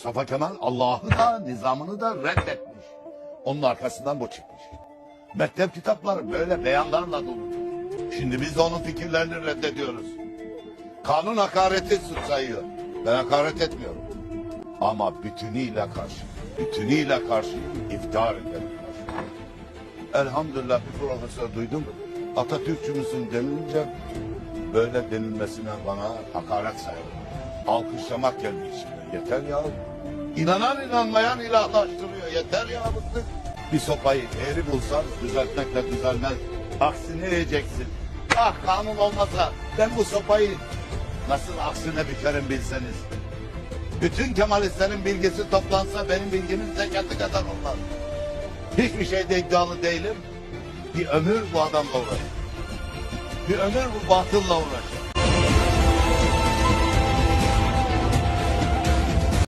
Mustafa Kemal Allah'ı da nizamını da reddetmiş. Onun arkasından bu çıkmış. Mektep kitapları böyle beyanlarla dolu. Şimdi biz de onun fikirlerini reddediyoruz. Kanun hakareti suç sayıyor. Ben hakaret etmiyorum. Ama bütünüyle karşı. Bütünüyle karşı iftihar ederim. Elhamdülillah bir profesör duydum. Atatürkçü müsün denilince böyle denilmesine bana hakaret sayılır. Alkışlamak geldi içime. Yeter ya. İnanan inanmayan ilahlaştırıyor. Yeter ya bıktık. Bir sopayı eğri bulsan düzeltmekle düzelmez. Aksini yiyeceksin. Ah kanun olmasa ben bu sopayı nasıl aksine bükerim bilseniz. Bütün Kemalistlerin bilgisi toplansa benim bilgimin zekatı kadar olmaz. Hiçbir şeyde iddialı değilim. Bir ömür bu adamla uğraştım. Bir ömür bu batılla uğraştım.